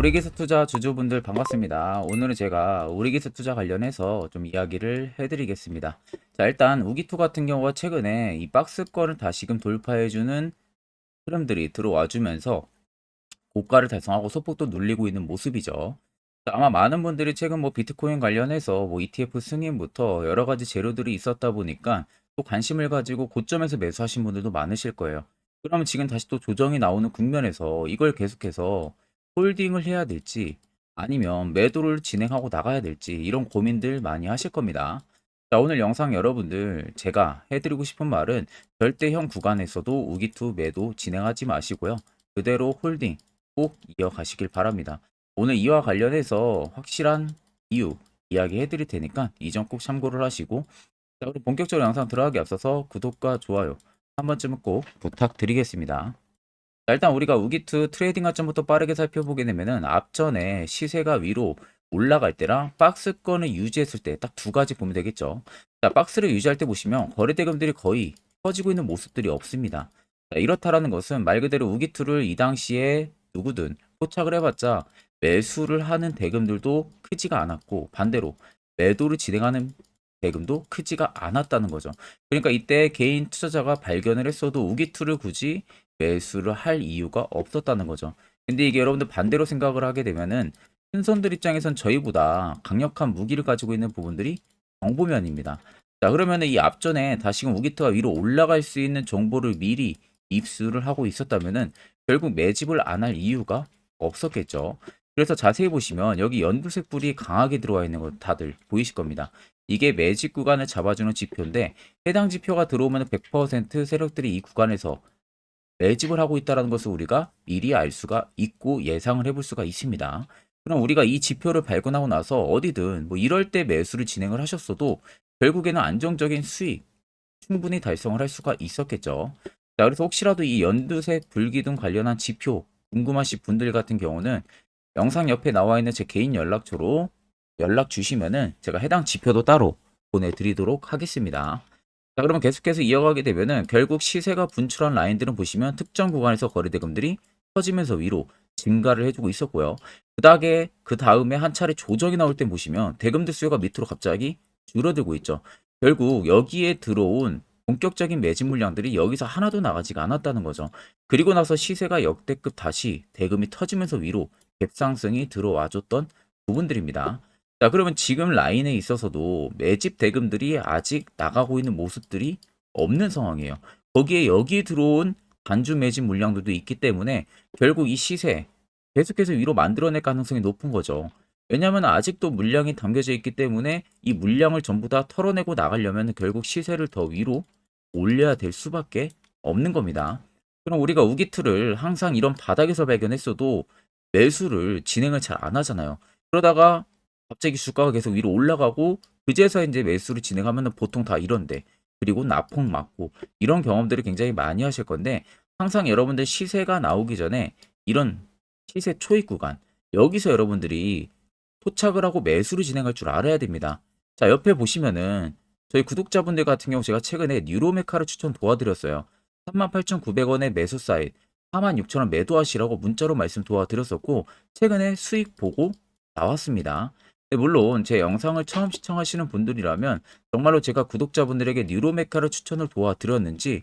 우리기스 투자 주주분들 반갑습니다. 오늘은 제가 우리기스 투자 관련해서 좀 이야기를 해드리겠습니다. 자, 일단 우기투 같은 경우가 최근에 이 박스권을 다시금 돌파해주는 흐름들이 들어와주면서 고가를 달성하고 소폭도 눌리고 있는 모습이죠. 자, 아마 많은 분들이 최근 뭐 비트코인 관련해서 뭐 ETF 승인부터 여러 가지 재료들이 있었다 보니까 또 관심을 가지고 고점에서 매수하신 분들도 많으실 거예요. 그러면 지금 다시 또 조정이 나오는 국면에서 이걸 계속해서 홀딩을 해야 될지 아니면 매도를 진행하고 나가야 될지 이런 고민들 많이 하실 겁니다. 자, 오늘 영상 여러분들 제가 해드리고 싶은 말은 절대형 구간에서도 우기투 매도 진행하지 마시고요. 그대로 홀딩 꼭 이어가시길 바랍니다. 오늘 이와 관련해서 확실한 이유 이야기 해드릴 테니까 이 점 꼭 참고를 하시고 자, 그럼 본격적으로 영상 들어가기 앞서서 구독과 좋아요 한 번쯤은 꼭 부탁드리겠습니다. 자, 일단 우리가 우기투 트레이딩 관점부터 빠르게 살펴보게 되면은 앞전에 시세가 위로 올라갈 때랑 박스권을 유지했을 때 딱 두 가지 보면 되겠죠. 자, 박스를 유지할 때 보시면 거래 대금들이 거의 터지고 있는 모습들이 없습니다. 자, 이렇다라는 것은 말 그대로 우기투를 이 당시에 누구든 포착을 해봤자 매수를 하는 대금들도 크지가 않았고 반대로 매도를 진행하는 대금도 크지가 않았다는 거죠. 그러니까 이때 개인 투자자가 발견을 했어도 우기투를 굳이 매수를 할 이유가 없었다는 거죠. 근데 이게 여러분들 반대로 생각을 하게 되면은 신선들 입장에선 저희보다 강력한 무기를 가지고 있는 부분들이 정보면입니다. 자, 그러면은 이 앞전에 다시금 우기투가 위로 올라갈 수 있는 정보를 미리 입수를 하고 있었다면은 결국 매집을 안 할 이유가 없었겠죠. 그래서 자세히 보시면 여기 연두색 불이 강하게 들어와 있는 거 다들 보이실 겁니다. 이게 매집 구간을 잡아주는 지표인데 해당 지표가 들어오면 100% 세력들이 이 구간에서 매집을 하고 있다는 것을 우리가 미리 알 수가 있고 예상을 해볼 수가 있습니다. 그럼 우리가 이 지표를 발견하고 나서 어디든 뭐 이럴 때 매수를 진행을 하셨어도 결국에는 안정적인 수익 충분히 달성을 할 수가 있었겠죠. 자, 그래서 혹시라도 이 연두색 불기둥 관련한 지표 궁금하신 분들 같은 경우는 영상 옆에 나와 있는 제 개인 연락처로 연락 주시면은 제가 해당 지표도 따로 보내드리도록 하겠습니다. 자, 그러면 계속해서 이어가게 되면은 결국 시세가 분출한 라인들은 보시면 특정 구간에서 거래대금들이 터지면서 위로 증가를 해주고 있었고요. 그 다음에 그 다음에 한 차례 조정이 나올 때 보시면 대금들 수요가 밑으로 갑자기 줄어들고 있죠. 결국 여기에 들어온 본격적인 매집 물량들이 여기서 하나도 나가지가 않았다는 거죠. 그리고 나서 시세가 역대급 다시 대금이 터지면서 위로 갭상승이 들어와줬던 부분들입니다. 자, 그러면 지금 라인에 있어서도 매집 대금들이 아직 나가고 있는 모습들이 없는 상황이에요. 거기에 여기 들어온 단주 매집 물량들도 있기 때문에 결국 이 시세 계속해서 위로 만들어낼 가능성이 높은 거죠. 왜냐하면 아직도 물량이 담겨져 있기 때문에 이 물량을 전부 다 털어내고 나가려면 결국 시세를 더 위로 올려야 될 수밖에 없는 겁니다. 그럼 우리가 우기트를 항상 이런 바닥에서 발견했어도 매수를 진행을 잘 안 하잖아요. 그러다가 갑자기 주가가 계속 위로 올라가고 그제서 이제 매수를 진행하면 보통 다 이런데 그리고 나폭 맞고 이런 경험들을 굉장히 많이 하실 건데 항상 여러분들 시세가 나오기 전에 이런 시세 초입 구간 여기서 여러분들이 포착을 하고 매수를 진행할 줄 알아야 됩니다. 자 옆에 보시면은 저희 구독자분들 같은 경우 제가 최근에 뉴로메카를 추천 도와드렸어요. 38,900원의 매수 사이트 46,000원 매도하시라고 문자로 말씀 도와드렸었고 최근에 수익 보고 나왔습니다. 네, 물론 제 영상을 처음 시청하시는 분들이라면 정말로 제가 구독자분들에게 뉴로메카를 추천을 도와드렸는지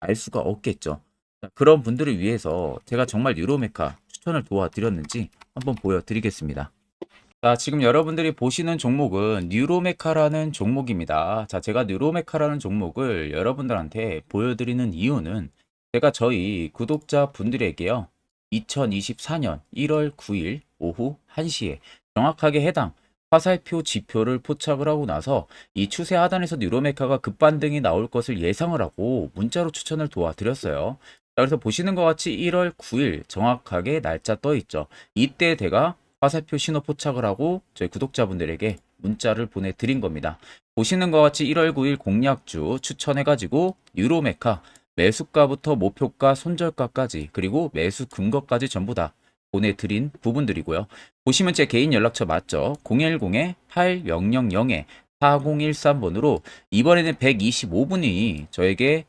알 수가 없겠죠. 자, 그런 분들을 위해서 제가 정말 뉴로메카 추천을 도와드렸는지 한번 보여드리겠습니다. 자, 지금 여러분들이 보시는 종목은 뉴로메카라는 종목입니다. 자, 제가 뉴로메카라는 종목을 여러분들한테 보여드리는 이유는 제가 저희 구독자 분들에게요. 2024년 1월 9일 오후 1시에 정확하게 해당 화살표 지표를 포착을 하고 나서 이 추세 하단에서 뉴로메카가 급반등이 나올 것을 예상을 하고 문자로 추천을 도와드렸어요. 자, 그래서 보시는 것 같이 1월 9일 정확하게 날짜 떠 있죠. 이때 제가 화살표 신호 포착을 하고 저희 구독자분들에게 문자를 보내드린 겁니다. 보시는 것 같이 1월 9일 공략주 추천해가지고 유로메카 매수가부터 목표가 손절가까지 그리고 매수 근거까지 전부 다 보내드린 부분들이고요. 보시면 제 개인 연락처 맞죠? 010-8000-4013번으로 이번에는 125분이 저에게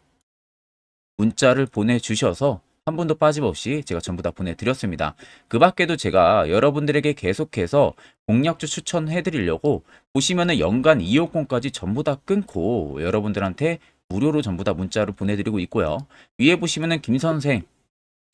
문자를 보내주셔서 한 분도 빠짐없이 제가 전부 다 보내드렸습니다. 그 밖에도 제가 여러분들에게 계속해서 공략주 추천해드리려고 보시면은 연간 이용권까지 전부 다 끊고 여러분들한테 무료로 전부 다 문자로 보내드리고 있고요. 위에 보시면은 김 선생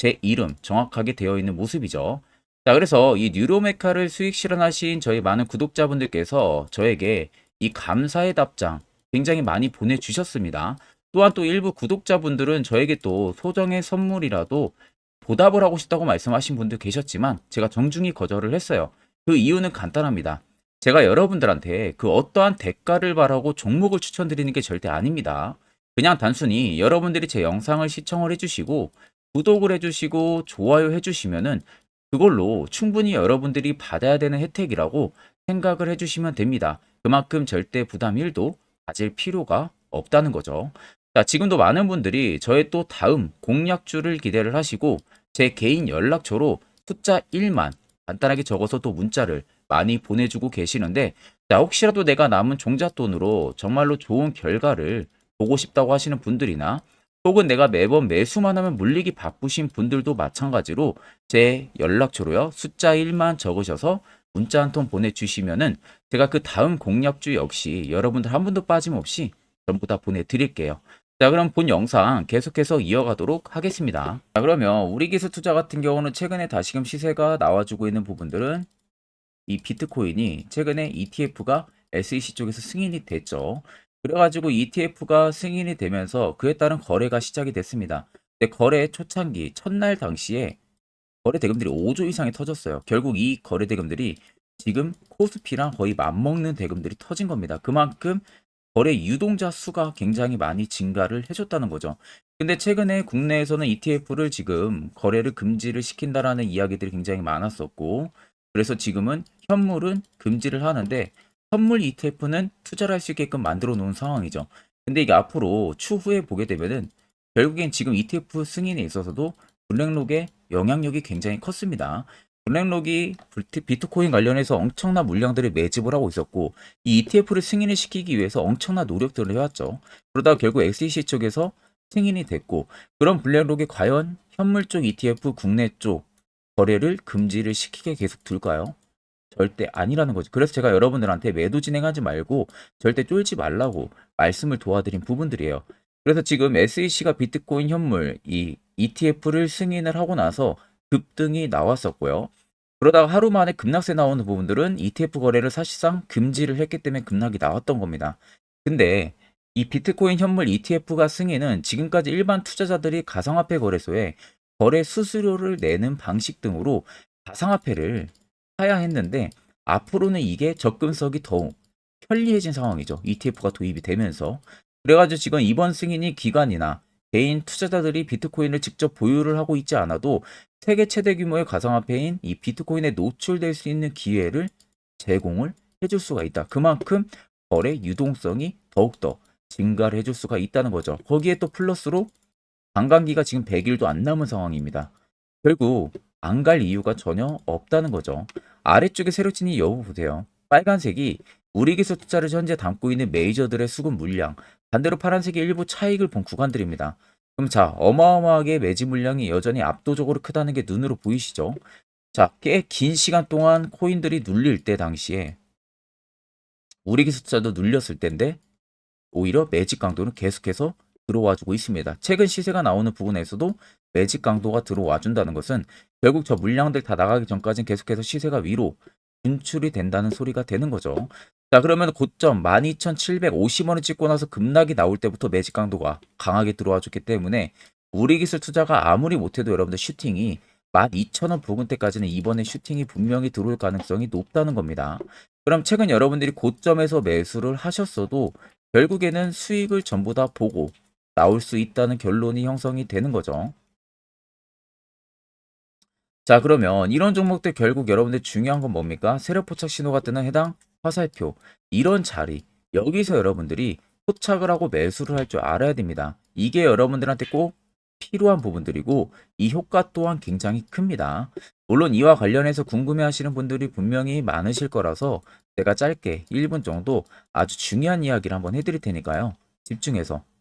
제 이름 정확하게 되어 있는 모습이죠. 자, 그래서 이 뉴로메카를 수익 실현하신 저희 많은 구독자분들께서 저에게 이 감사의 답장 굉장히 많이 보내주셨습니다. 또한 또 일부 구독자분들은 저에게 또 소정의 선물이라도 보답을 하고 싶다고 말씀하신 분도 계셨지만 제가 정중히 거절을 했어요. 그 이유는 간단합니다. 제가 여러분들한테 그 어떠한 대가를 바라고 종목을 추천드리는 게 절대 아닙니다. 그냥 단순히 여러분들이 제 영상을 시청을 해주시고 구독을 해주시고 좋아요 해주시면은 그걸로 충분히 여러분들이 받아야 되는 혜택이라고 생각을 해주시면 됩니다. 그만큼 절대 부담 1도 가질 필요가 없다는 거죠. 자, 지금도 많은 분들이 저의 또 다음 공략주를 기대를 하시고 제 개인 연락처로 숫자 1만 간단하게 적어서 또 문자를 많이 보내주고 계시는데 자, 혹시라도 내가 남은 종잣돈으로 정말로 좋은 결과를 보고 싶다고 하시는 분들이나 혹은 내가 매번 매수만 하면 물리기 바쁘신 분들도 마찬가지로 제 연락처로요. 숫자 1만 적으셔서 문자 한 통 보내주시면은 제가 그 다음 공략주 역시 여러분들 한 분도 빠짐없이 전부 다 보내드릴게요. 자, 그럼 본 영상 계속해서 이어가도록 하겠습니다. 자, 그러면 우리 기술 투자 같은 경우는 최근에 다시금 시세가 나와주고 있는 부분들은 이 비트코인이 최근에 ETF가 SEC 쪽에서 승인이 됐죠. 그래가지고 ETF가 승인이 되면서 그에 따른 거래가 시작이 됐습니다. 근데 거래 초창기 첫날 당시에 거래 대금들이 5조 이상이 터졌어요. 결국 이 거래 대금들이 지금 코스피랑 거의 맞먹는 대금들이 터진 겁니다. 그만큼 거래 유동자 수가 굉장히 많이 증가를 해줬다는 거죠. 근데 최근에 국내에서는 ETF를 지금 거래를 금지를 시킨다라는 이야기들이 굉장히 많았었고, 그래서 지금은 현물은 금지를 하는데, 현물 ETF는 투자를 할 수 있게끔 만들어 놓은 상황이죠. 근데 이게 앞으로 추후에 보게 되면은, 결국엔 지금 ETF 승인에 있어서도 블랙록의 영향력이 굉장히 컸습니다. 블랙록이 비트- 비트코인 관련해서 엄청난 물량들을 매집을 하고 있었고 이 ETF를 승인을 시키기 위해서 엄청난 노력들을 해왔죠. 그러다가 결국 SEC 쪽에서 승인이 됐고 그런 블랙록이 과연 현물 쪽 ETF 국내 쪽 거래를 금지를 시키게 계속 둘까요? 절대 아니라는 거죠. 그래서 제가 여러분들한테 매도 진행하지 말고 절대 쫄지 말라고 말씀을 도와드린 부분들이에요. 그래서 지금 SEC가 비트코인 현물 이 ETF를 승인을 하고 나서 급등이 나왔었고요. 그러다가 하루 만에 급락세 나오는 부분들은 ETF 거래를 사실상 금지를 했기 때문에 급락이 나왔던 겁니다. 근데 이 비트코인 현물 ETF가 승인은 지금까지 일반 투자자들이 가상화폐 거래소에 거래 수수료를 내는 방식 등으로 가상화폐를 사야 했는데 앞으로는 이게 접근성이 더욱 편리해진 상황이죠. ETF가 도입이 되면서. 그래가지고 지금 이번 승인이 기관이나 개인 투자자들이 비트코인을 직접 보유를 하고 있지 않아도 세계 최대 규모의 가상화폐인 이 비트코인에 노출될 수 있는 기회를 제공을 해줄 수가 있다. 그만큼 거래 유동성이 더욱더 증가를 해줄 수가 있다는 거죠. 거기에 또 플러스로 관광기가 지금 100일도 안 남은 상황입니다. 결국 안 갈 이유가 전혀 없다는 거죠. 아래쪽에 새로 친이 여부 보세요. 빨간색이 우리 기술 투자를 현재 담고 있는 메이저들의 수급 물량, 반대로 파란색이 일부 차익을 본 구간들입니다. 그럼 자, 어마어마하게 매집 물량이 여전히 압도적으로 크다는 게 눈으로 보이시죠? 자, 꽤 긴 시간 동안 코인들이 눌릴 때 당시에 우리 기술 투자도 눌렸을 때인데 오히려 매집 강도는 계속해서 들어와 주고 있습니다. 최근 시세가 나오는 부분에서도 매집 강도가 들어와 준다는 것은 결국 저 물량들 다 나가기 전까지는 계속해서 시세가 위로 분출이 된다는 소리가 되는 거죠. 자, 그러면 고점 12,750원을 찍고 나서 급락이 나올 때부터 매집 강도가 강하게 들어와 줬기 때문에 우리 기술 투자가 아무리 못해도 여러분들 슈팅이 12,000원 부근 때까지는 이번에 슈팅이 분명히 들어올 가능성이 높다는 겁니다. 그럼 최근 여러분들이 고점에서 매수를 하셨어도 결국에는 수익을 전부 다 보고 나올 수 있다는 결론이 형성이 되는 거죠. 자, 그러면 이런 종목들 결국 여러분들 중요한 건 뭡니까? 세력 포착 신호가 뜨는 해당 화살표. 이런 자리. 여기서 여러분들이 포착을 하고 매수를 할 줄 알아야 됩니다. 이게 여러분들한테 꼭 필요한 부분들이고 이 효과 또한 굉장히 큽니다. 물론 이와 관련해서 궁금해 하시는 분들이 분명히 많으실 거라서 제가 짧게 1분 정도 아주 중요한 이야기를 한번 해드릴 테니까요. 집중해서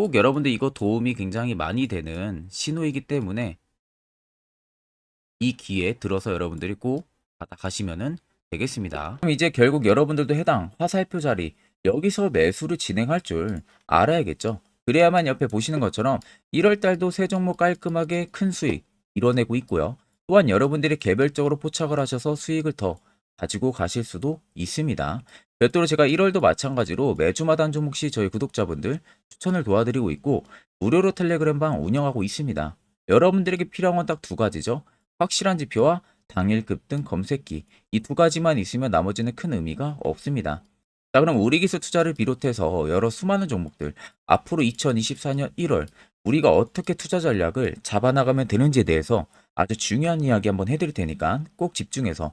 꼭 여러분들 이거 도움이 굉장히 많이 되는 신호이기 때문에 이 기회에 들어서 여러분들이 꼭 받아가시면은 되겠습니다. 그럼 이제 결국 여러분들도 해당 화살표 자리 여기서 매수를 진행할 줄 알아야겠죠. 그래야만 옆에 보시는 것처럼 1월 달도 세 종목 깔끔하게 큰 수익 이뤄내고 있고요. 또한 여러분들이 개별적으로 포착을 하셔서 수익을 더 가지고 가실 수도 있습니다. 별도로 제가 1월도 마찬가지로 매주마다 한 종목씩 저희 구독자분들 추천을 도와드리고 있고 무료로 텔레그램방 운영하고 있습니다. 여러분들에게 필요한 건 딱 두 가지죠. 확실한 지표와 당일 급등 검색기 이 두 가지만 있으면 나머지는 큰 의미가 없습니다. 자 그럼 우리 기술 투자를 비롯해서 여러 수많은 종목들 앞으로 2024년 1월 우리가 어떻게 투자 전략을 잡아나가면 되는지에 대해서 아주 중요한 이야기 한번 해드릴 테니까 꼭 집중해서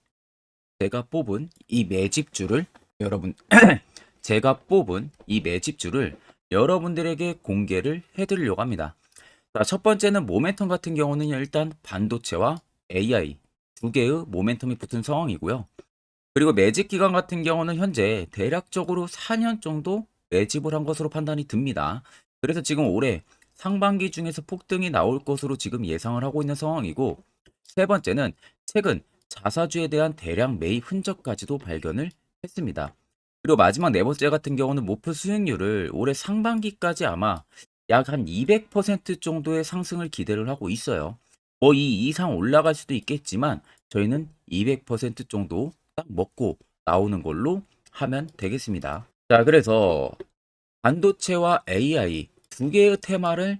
제가 뽑은 이 매집주를 여러분 제가 뽑은 이 매집주를 여러분들에게 공개를 해드리려고 합니다. 자, 첫 번째는 모멘텀 같은 경우는 일단 반도체와 AI 두 개의 모멘텀이 붙은 상황이고요. 그리고 매집 기간 같은 경우는 현재 대략적으로 4년 정도 매집을 한 것으로 판단이 듭니다. 그래서 지금 올해 상반기 중에서 폭등이 나올 것으로 지금 예상을 하고 있는 상황이고 세 번째는 최근 자사주에 대한 대량 매입 흔적까지도 발견을 했습니다. 그리고 마지막 네 번째 같은 경우는 목표 수익률을 올해 상반기까지 아마 약 한 200% 정도의 상승을 기대를 하고 있어요. 뭐 이 이상 올라갈 수도 있겠지만 저희는 200% 정도 딱 먹고 나오는 걸로 하면 되겠습니다. 자, 그래서 반도체와 AI 두 개의 테마를